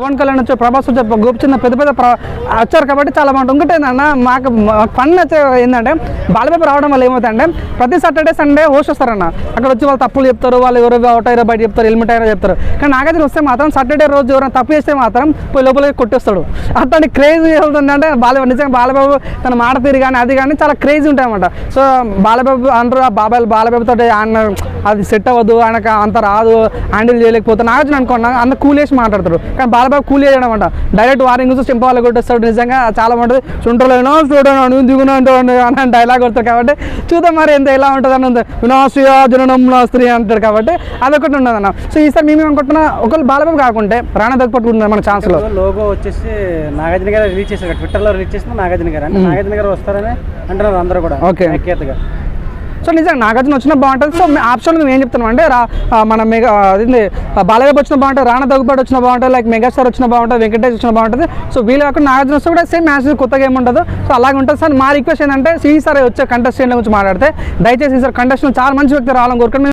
పవన్ కళ్యాణ్ వచ్చే ప్రభాస్ వచ్చే గోపిచంద పెద్ద పెద్ద వచ్చారు కాబట్టి చాలా బాగుంటుంది. ఇంకోటి ఏంటన్నా మాకు ఫన్ వచ్చే ఏంటంటే బాలబాబు రావడం వల్ల ఏమవుతుందంటే ప్రతి సాటర్డే సండే హోస్ట్ వస్తారన్న. అక్కడ వచ్చి వాళ్ళు తప్పులు చెప్తారు వాళ్ళు ఎవరు అవుట్ అయ్యారో బయట చెప్తారు హెల్మెట్ అయ్యారో చెప్తారు. కానీ నాగార్జున వస్తే మాత్రం సాటర్డే రోజు ఎవరైనా తప్పు చేస్తే మాత్రం పోయి లోపలికి కొట్టేస్తాడు. అతని క్రేజ్ వెళ్తుందంటే బాలబాబు నిజంగా బాలబాబు తన మాట తీరు కానీ అది కానీ చాలా క్రేజ్ ఉంటాయన్నమాట. సో బాలబాబు అంటారు ఆ బాబాయ్ బాలబాబుతో ఆయన అది సెట్ అవ్వదు ఆయనకు అంత రాదు హ్యాండిల్ చేయలేకపోతే నాగార్జున అనుకున్నా అంత కూలేసి చేసి మాట్లాడతారు కానీ బాలబాబు కూల్ చేయడం అంట డైరెక్ట్ వారింగ్ చూసి చింపవాలి కొట్టేస్తాడు. నిజంగా చాలా బాగుంటుంది. చుంటలేనో చూడను దిగునో అని డైలాగ్ కొడతారు కాబట్టి చూద్దాం మరి ఎంత ఎలా ఉంటుంది అని ఉంది వినాశ్రియ జననం స్త్రీ అంటారు కాబట్టి అదొకటి ఉండదు అన్న. సో ఈసారి మేము అనుకుంటున్నా ఒకళ్ళు బాలబాబు కాకుంటే రాణా దగ్గర మన ఛాన్స్లో లోగో వచ్చేసి నాగార్జున గారు రిలీజ్ చేశారు ట్విట్టర్లో రిలీజ్ చేసిన నాగార్జున గారు. అంటే నాగార్జున గారు వస్తారని అంటున్నారు అందరూ కూడా Okay. సో నిజంగా నాగార్జున వచ్చినా బాగుంటుంది. సో ఆప్షన్ మేము ఏం చెప్తున్నాం అంటే రా మన మెగా అదింది బాలయ్య వచ్చిన బాగుంటుంది రాణా దగ్గుబాటు వచ్చిన బాగుంటుంది లైక్ మెగాస్టార్ వచ్చిన బాగుంటుంది వెంకటేష్ వచ్చిన బాగుంటుంది. సో వీళ్ళు కాకుండా నాగార్జున వస్తే కూడా సేమ్ మ్యాచ్ కొత్తగా ఏముండదు సో అలాగే ఉంటుంది. సార్ మా రిక్వెస్ట్ ఏంటంటే ఈసారి వచ్చే కంటెస్టెంట్ గురించి మాట్లాడితే. దయచేసి ఈసారి కంటెస్టెంట్ చాలా మంచి వ్యక్తి రావాలని కోరుకుంటున్నాం.